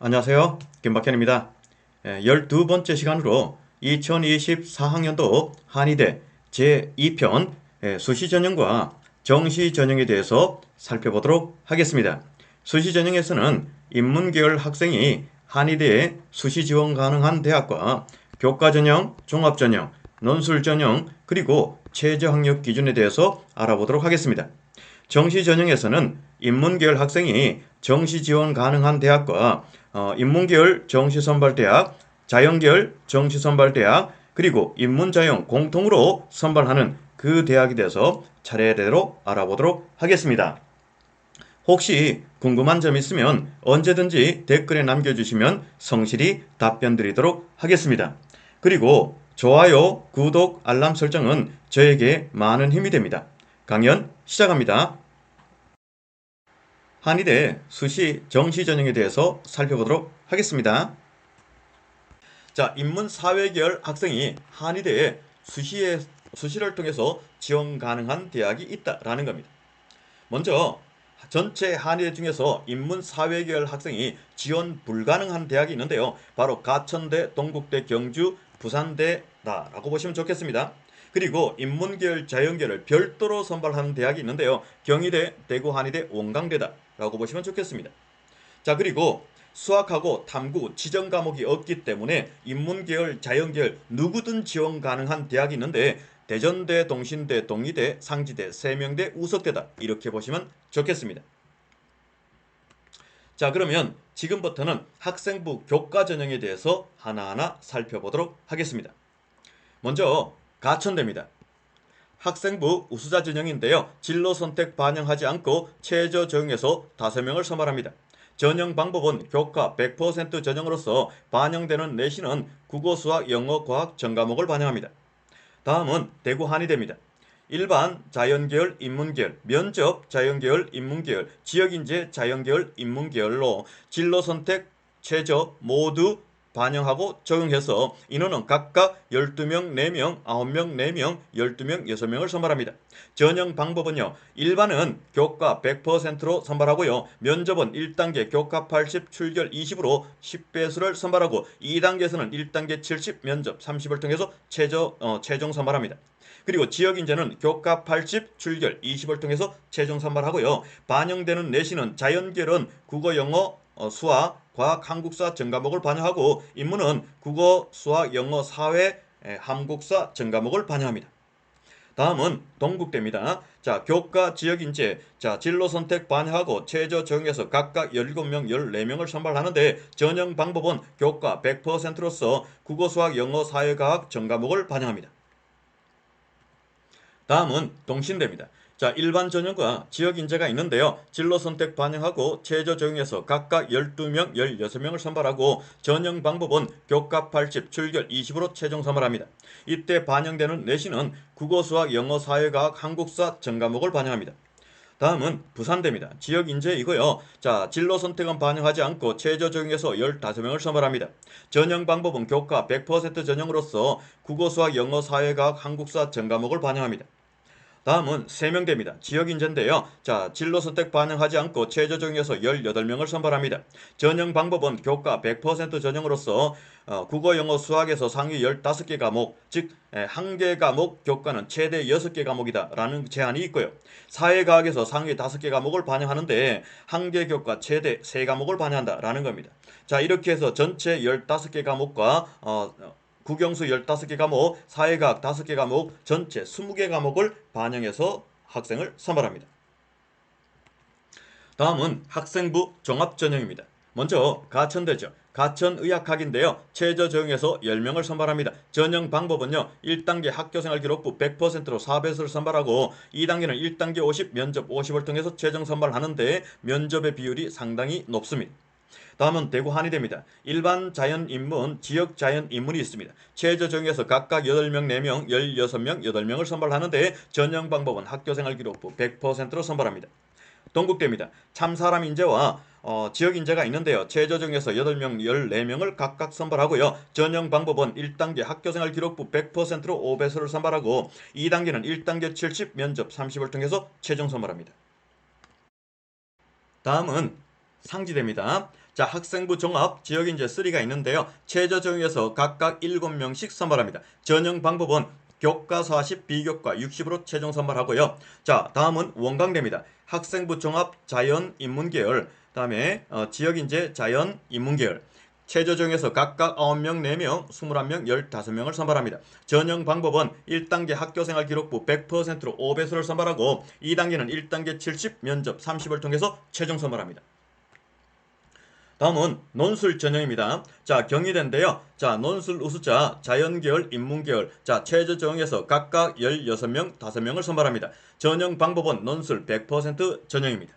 안녕하세요. 김박현입니다. 12번째 시간으로 2024학년도 한의대 제2편 수시 전형과 정시 전형에 대해서 살펴보도록 하겠습니다. 수시 전형에서는 인문계열 학생이 한의대에 수시 지원 가능한 대학과 교과 전형, 종합 전형, 논술 전형, 그리고 최저 학력 기준에 대해서 알아보도록 하겠습니다. 정시 전형에서는 인문계열 학생이 정시 지원 가능한 대학과 어, 인문계열 정시 선발대학, 자연계열 정시 선발대학, 그리고 인문자영 공통으로 선발하는 그 대학에 대해서 차례대로 알아보도록 하겠습니다. 혹시 궁금한 점 있으면 언제든지 댓글에 남겨주시면 성실히 답변 드리도록 하겠습니다. 그리고 좋아요, 구독, 알람 설정은 저에게 많은 힘이 됩니다. 강연 시작합니다. 한의대 수시 정시 전형에 대해서 살펴보도록 하겠습니다. 자, 인문 사회계열 학생이 한의대에 수시에 수시를 통해서 지원 가능한 대학이 있다라는 겁니다. 먼저 전체 한의대 중에서 인문 사회계열 학생이 지원 불가능한 대학이 있는데요. 바로 가천대, 동국대, 경주, 부산대다라고 보시면 좋겠습니다. 그리고 인문계열, 자연계열을 별도로 선발하는 대학이 있는데요. 경희대, 대구 한의대, 원광대다 라고 보시면 좋겠습니다. 자, 그리고 수학하고 탐구, 지정 과목이 없기 때문에 인문계열, 자연계열 누구든 지원 가능한 대학이 있는데 대전대, 동신대, 동의대, 상지대, 세명대, 우석대다 이렇게 보시면 좋겠습니다. 자, 그러면 지금부터는 학생부 교과 전형에 대해서 하나하나 살펴보도록 하겠습니다. 먼저 가천대입니다. 학생부 우수자 전형인데요. 진로 선택 반영하지 않고 최저 전형에서 5명을 선발합니다. 전형 방법은 교과 100% 전형으로서 반영되는 내신은 국어, 수학, 영어, 과학 전 과목을 반영합니다. 다음은 대구 한의대입니다. 일반 자연계열, 인문계열, 면접 자연계열, 인문계열, 지역인재 자연계열, 인문계열로 진로 선택 최저 모두 반영하고 적용해서 인원은 각각 12명, 4명, 9명, 4명, 12명, 6명을 선발합니다. 전형 방법은요. 일반은 교과 100%로 선발하고요. 면접은 1단계 교과 80, 출결 20으로 10배수를 선발하고 2단계에서는 1단계 70, 면접 30을 통해서 최저, 어, 최종 선발합니다. 그리고 지역 인재는 교과 80, 출결 20을 통해서 최종 선발하고요. 반영되는 내신은 자연계열은 국어, 영어, 어, 수학, 과학, 한국사 전 과목을 반영하고 인문은 국어, 수학, 영어, 사회, 에, 한국사 전 과목을 반영합니다. 다음은 동국대입니다. 자, 교과 지역 인재, 자, 진로 선택 반영하고 최저 정에서 각각 17명, 14명을 선발하는데 전형 방법은 교과 100%로서 국어, 수학, 영어, 사회과학 전 과목을 반영합니다. 다음은 동신대입니다. 자, 일반 전형과 지역 인재가 있는데요. 진로 선택 반영하고 최저 적용해서 각각 12명, 16명을 선발하고 전형 방법은 교과 80, 출결 20으로 최종 선발합니다. 이때 반영되는 내신은 국어, 수학, 영어, 사회과학, 한국사 전 과목을 반영합니다. 다음은 부산대입니다. 지역 인재이고요. 자, 진로 선택은 반영하지 않고 최저 적용해서 15명을 선발합니다. 전형 방법은 교과 100% 전형으로서 국어, 수학, 영어, 사회과학, 한국사 전 과목을 반영합니다. 다음은 세명대입니다. 지역 인재인데요. 자, 진로 선택 반영하지 않고 최저 적용해서 18명을 선발합니다. 전형 방법은 교과 100% 전형으로서 어, 국어, 영어, 수학에서 상위 15개 과목, 즉한개 과목 교과는 최대 6개 과목이다 라는 제한이 있고요. 사회과학에서 상위 5개 과목을 반영하는데 한개 교과 최대 3과목을 반영한다 라는 겁니다. 자, 이렇게 해서 전체 15개 과목과 어, 국영수 15개 과목, 사회과학 5개 과목, 전체 20개 과목을 반영해서 학생을 선발합니다. 다음은 학생부 종합전형입니다. 먼저 가천대죠. 가천의학학인데요. 최저 적용에서 10명을 선발합니다. 전형 방법은요. 1단계 학교생활 기록부 100%로 4배수를 선발하고 2단계는 1단계 50, 면접 50을 통해서 최종 선발하는데 면접의 비율이 상당히 높습니다. 다음은 대구 한의대입니다. 일반 자연 인문, 지역 자연 인문이 있습니다. 최저 정에서 각각 8명, 4명, 16명, 8명을 선발하는데 전형 방법은 학교생활 기록부 100%로 선발합니다. 동국대입니다. 참사람 인재와 어, 지역 인재가 있는데요. 최저 정에서 8명, 14명을 각각 선발하고요. 전형 방법은 1단계 학교생활 기록부 100%로 5배수를 선발하고 2단계는 1단계 70, 면접 30을 통해서 최종 선발합니다. 다음은 상지대입니다. 자, 학생부 종합 지역 인재 3가 있는데요. 최저 정위에서 각각 7명씩 선발합니다. 전형 방법은 교과 40, 비교과 60으로 최종 선발하고요. 자, 다음은 원광대입니다. 학생부 종합 자연 인문계열, 다음에 어, 지역인재 자연 인문계열. 최저정에서 각각 9명, 4명, 21명, 15명을 선발합니다. 전형 방법은 1단계 학교생활 기록부 100%로 5배수를 선발하고 2단계는 1단계 70, 면접 30을 통해서 최종 선발합니다. 다음은 논술 전형입니다. 자, 경희대인데요. 자, 논술 우수자, 자연계열, 인문계열. 자, 최저 정에서 각각 16명, 5명을 선발합니다. 전형 방법은 논술 100% 전형입니다.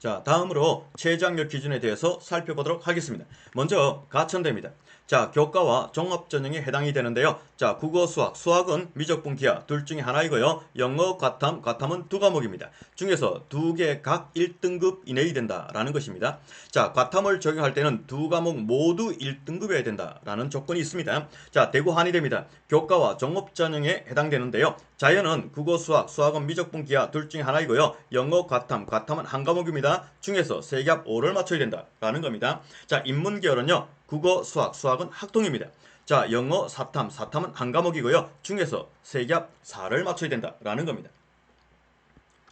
자, 다음으로 최저학력 기준에 대해서 살펴보도록 하겠습니다. 먼저 가천대입니다. 자, 교과와 종합 전형에 해당이 되는데요. 자, 국어, 수학, 수학은 미적분 기하 둘 중에 하나이고요. 영어, 과탐, 과탐은 두 과목입니다. 중에서 두 개 각 1등급 이내이 된다라는 것입니다. 자, 과탐을 적용할 때는 두 과목 모두 1등급이어야 된다라는 조건이 있습니다. 자, 대구 한의대입니다. 교과와 종합 전형에 해당되는데요. 자연은 국어, 수학, 수학은 미적분 기하 둘 중에 하나이고요. 영어, 과탐, 과탐은 한 과목입니다. 중에서 세개합 5를 맞춰야 된다라는 겁니다. 자, 인문계열은요. 국어, 수학, 수학은 학동입니다. 자, 영어, 사탐, 사탐은 한 과목이고요. 중에서 세개합 4를 맞춰야 된다라는 겁니다.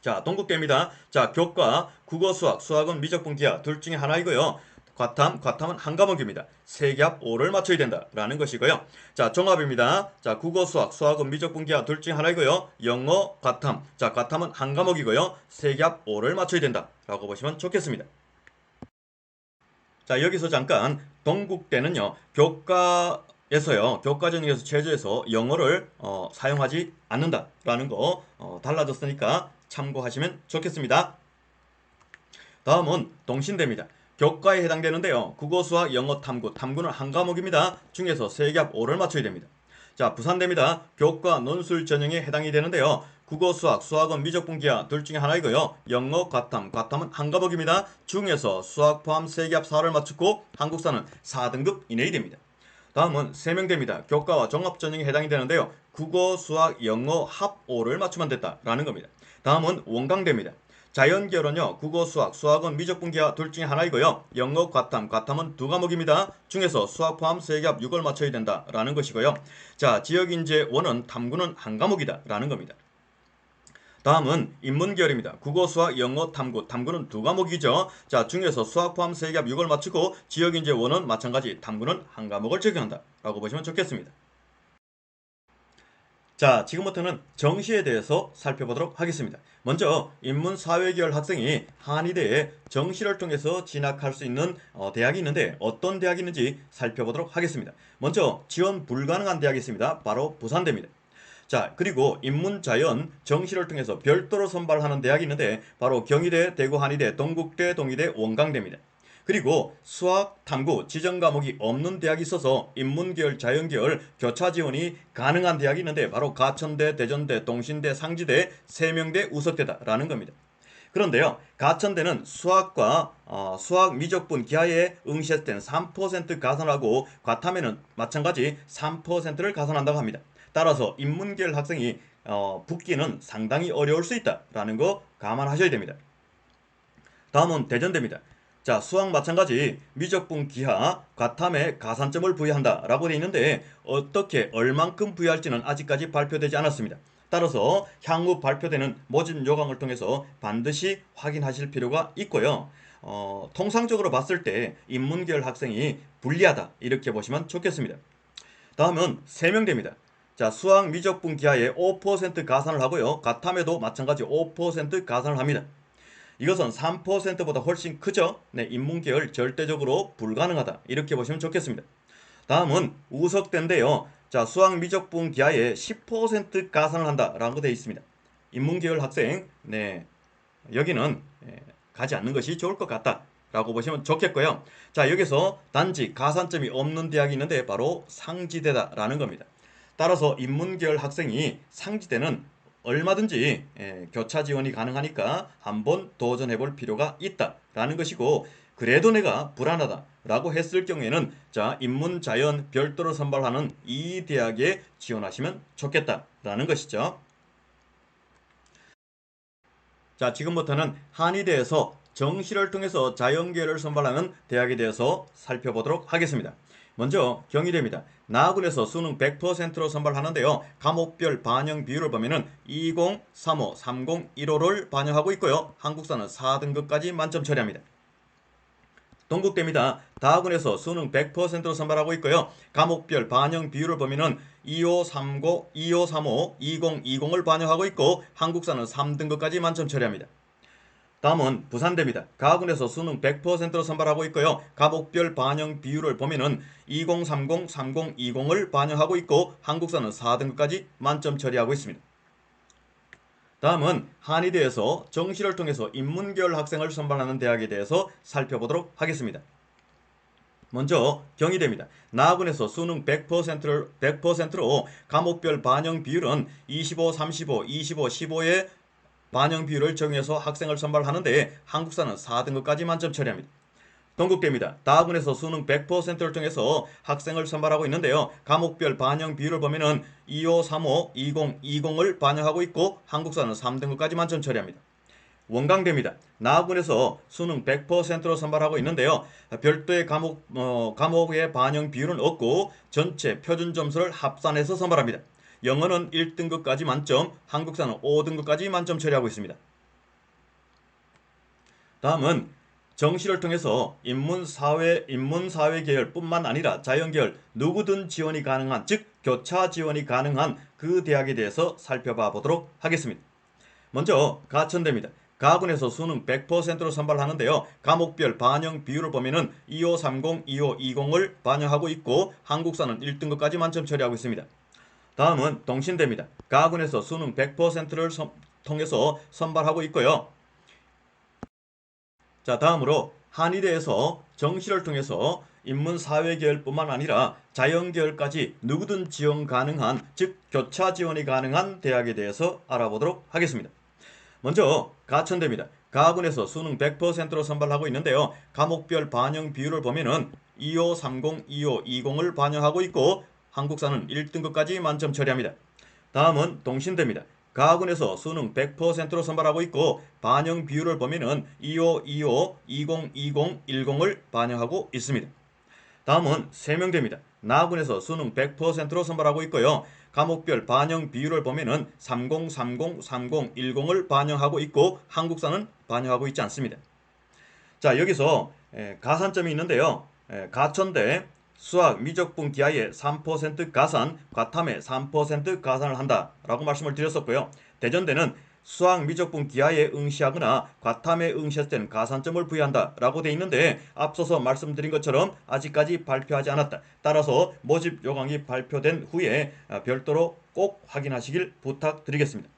자, 동국대입니다. 자, 교과, 국어, 수학, 수학은 미적분 기하 둘 중에 하나이고요. 과탐, 과탐은 한 과목입니다. 세개합 5를 맞춰야 된다라는 것이고요. 자, 종합입니다. 자, 국어, 수학, 수학은 미적분 기하 둘 중에 하나이고요. 영어, 과탐. 자, 과탐은 한 과목이고요. 세개합 5를 맞춰야 된다라고 보시면 좋겠습니다. 자, 여기서 잠깐 동국대는요. 교과에서요. 교과 전형에서 최저에서 영어를 어, 사용하지 않는다라는 거 어, 달라졌으니까 참고하시면 좋겠습니다. 다음은 동신대입니다. 교과에 해당되는데요. 국어, 수학, 영어, 탐구. 탐구는 한 과목입니다. 중에서 세개합 5를 맞춰야 됩니다. 자, 부산대입니다. 교과, 논술 전형에 해당이 되는데요. 국어, 수학, 수학은 미적분 기하 둘 중에 하나이고요. 영어, 과탐, 과탐은 한 과목입니다. 중에서 수학 포함 세개합 4를 맞추고 한국사는 4등급 이내이 됩니다. 다음은 세명대입니다. 교과와 종합 전형에 해당이 되는데요. 국어, 수학, 영어 합 5를 맞추면 됐다라는 겁니다. 다음은 원광대입니다. 자연계열은요, 국어, 수학, 수학은 미적분 기하 둘 중에 하나이고요. 영어, 과탐, 과탐은 두 과목입니다. 중에서 수학 포함 세개합 6을 맞춰야 된다라는 것이고요. 자, 지역인재 원은 탐구는 한 과목이다라는 겁니다. 다음은 인문계열입니다. 국어, 수학, 영어, 탐구. 탐구는 두 과목이죠. 자, 중에서 수학 포함 세개합 6을 맞추고 지역인재 원은 마찬가지 탐구는 한 과목을 적용한다. 라고 보시면 좋겠습니다. 자, 지금부터는 정시에 대해서 살펴보도록 하겠습니다. 먼저 인문사회계열 학생이 한의대에 정시를 통해서 진학할 수 있는 어, 대학이 있는데 어떤 대학이 있는지 살펴보도록 하겠습니다. 먼저 지원 불가능한 대학이 있습니다. 바로 부산대입니다. 자, 그리고 인문자연 정시를 통해서 별도로 선발하는 대학이 있는데 바로 경희대, 대구 한의대, 동국대, 동의대, 원광대입니다. 그리고 수학, 탐구, 지정 과목이 없는 대학이 있어서 인문계열, 자연계열 교차 지원이 가능한 대학이 있는데 바로 가천대, 대전대, 동신대, 상지대, 세명대, 우석대다라는 겁니다. 그런데요, 가천대는 수학과 어, 수학 미적분 기하에 응시했을 때는 3% 가산하고 과탐에는 마찬가지 3%를 가산한다고 합니다. 따라서 인문계열 학생이 어, 붙기는 상당히 어려울 수 있다라는 거 감안하셔야 됩니다. 다음은 대전대입니다. 자, 수학 마찬가지 미적분 기하 과탐에 가산점을 부여한다 라고 되어 있는데 어떻게 얼만큼 부여할지는 아직까지 발표되지 않았습니다. 따라서 향후 발표되는 모집 요강을 통해서 반드시 확인하실 필요가 있고요. 어, 통상적으로 봤을 때 인문계열 학생이 불리하다 이렇게 보시면 좋겠습니다. 다음은 세명대입니다. 자, 수학 미적분 기하에 5% 가산을 하고요. 과탐에도 마찬가지 5% 가산을 합니다. 이것은 3%보다 훨씬 크죠? 네, 인문계열 절대적으로 불가능하다. 이렇게 보시면 좋겠습니다. 다음은 우석대인데요. 자, 수학 미적분 기하에 10% 가산을 한다라고 되어 있습니다. 인문계열 학생, 네, 여기는 예, 가지 않는 것이 좋을 것 같다. 라고 보시면 좋겠고요. 자, 여기서 단지 가산점이 없는 대학이 있는데 바로 상지대다라는 겁니다. 따라서 인문계열 학생이 상지대는 얼마든지 예, 교차 지원이 가능하니까 한번 도전해 볼 필요가 있다라는 것이고 그래도 내가 불안하다 라고 했을 경우에는 자 인문 자연 별도로 선발하는 이 대학에 지원하시면 좋겠다라는 것이죠. 자, 지금부터는 한의대에서 정시를 통해서 자연계열을 선발하는 대학에 대해서 살펴보도록 하겠습니다. 먼저 경희대입니다. 나군에서 수능 100%로 선발하는데요. 과목별 반영 비율을 보면은 20, 35, 30, 15를 반영하고 있고요. 한국사는 4등급까지 만점 처리합니다. 동국대입니다. 다학원에서 수능 100%로 선발하고 있고요. 과목별 반영 비율을 보면은 2530, 2535, 2020을 반영하고 있고 한국사는 3등급까지 만점 처리합니다. 다음은 부산대입니다. 가학원에서 수능 100%로 선발하고 있고요. 과목별 반영 비율을 보면은 2030, 3020을 반영하고 있고 한국사는 4등급까지 만점 처리하고 있습니다. 다음은 한의대에서 정시를 통해서 인문계열 학생을 선발하는 대학에 대해서 살펴보도록 하겠습니다. 먼저 경희대입니다. 나학원에서 수능 100%를 100%로 과목별 반영 비율은 25, 35, 25, 15의 반영 비율을 정해서 학생을 선발하는데 한국사는 4등급까지 만점 처리합니다. 동국대입니다. 다학원에서 수능 100%를 통해서 학생을 선발하고 있는데요. 과목별 반영 비율을 보면은 25, 35, 20, 20을 반영하고 있고 한국사는 3등급까지 만점 처리합니다. 원광대입니다. 나학원에서 수능 100%로 선발하고 있는데요. 별도의 과목 어, 과목의 반영 비율은 없고 전체 표준 점수를 합산해서 선발합니다. 영어는 1등급까지 만점, 한국사는 5등급까지 만점 처리하고 있습니다. 다음은 정시를 통해서 인문 사회 인문 사회 계열뿐만 아니라 자연 계열 누구든 지원이 가능한 즉 교차 지원이 가능한 그 대학에 대해서 살펴봐 보도록 하겠습니다. 먼저 가천대입니다. 가군에서 수능 100%로 선발하는데요. 과목별 반영 비율을 보면은 2530, 2520을 반영하고 있고 한국사는 1등급까지 만점 처리하고 있습니다. 다음은 동신대입니다. 가군에서 수능 100%를 통해서 선발하고 있고요. 자, 다음으로 한의대에서 정시를 통해서 인문 사회 계열뿐만 아니라 자연 계열까지 누구든 지원 가능한 즉 교차 지원이 가능한 대학에 대해서 알아보도록 하겠습니다. 먼저 가천대입니다. 가군에서 수능 100%로 선발하고 있는데요. 과목별 반영 비율을 보면 은 2530, 2520을 반영하고 있고 한국사는 1등급까지 만점 처리합니다. 다음은 동신대입니다. 가학원에서 수능 100%로 선발하고 있고 반영 비율을 보면은 25, 25, 20, 20, 10을 반영하고 있습니다. 다음은 세명대입니다. 나학원에서 수능 100%로 선발하고 있고요. 과목별 반영 비율을 보면은 30, 30, 30, 10을 반영하고 있고 한국사는 반영하고 있지 않습니다. 자 여기서 가산점이 있는데요. 가천대 수학 미적분 기하에 3% 가산, 과탐에 3% 가산을 한다라고 말씀을 드렸었고요. 대전대는 수학 미적분 기하에 응시하거나 과탐에 응시했을 때는 가산점을 부여한다라고 돼 있는데 앞서서 말씀드린 것처럼 아직까지 발표하지 않았다. 따라서 모집 요강이 발표된 후에 별도로 꼭 확인하시길 부탁드리겠습니다.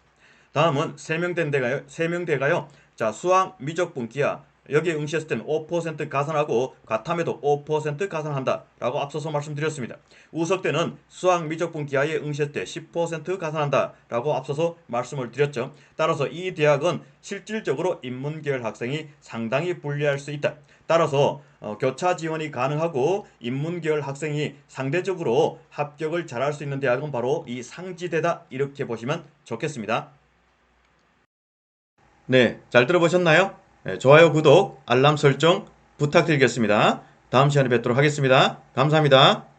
다음은 세명대가요. 세명대가요. 자, 수학 미적분 기하 여기에 응시했을 때는 5% 가산하고 과탐에도 5% 가산한다 라고 앞서서 말씀드렸습니다. 우석 때는 수학 미적분 기하에 응시했을 때 10% 가산한다 라고 앞서서 말씀을 드렸죠. 따라서 이 대학은 실질적으로 인문계열 학생이 상당히 불리할 수 있다. 따라서 어, 교차 지원이 가능하고 인문계열 학생이 상대적으로 합격을 잘할 수 있는 대학은 바로 이 상지대다 이렇게 보시면 좋겠습니다. 네, 잘 들어보셨나요? 네, 좋아요, 구독, 알람 설정 부탁드리겠습니다. 다음 시간에 뵙도록 하겠습니다. 감사합니다.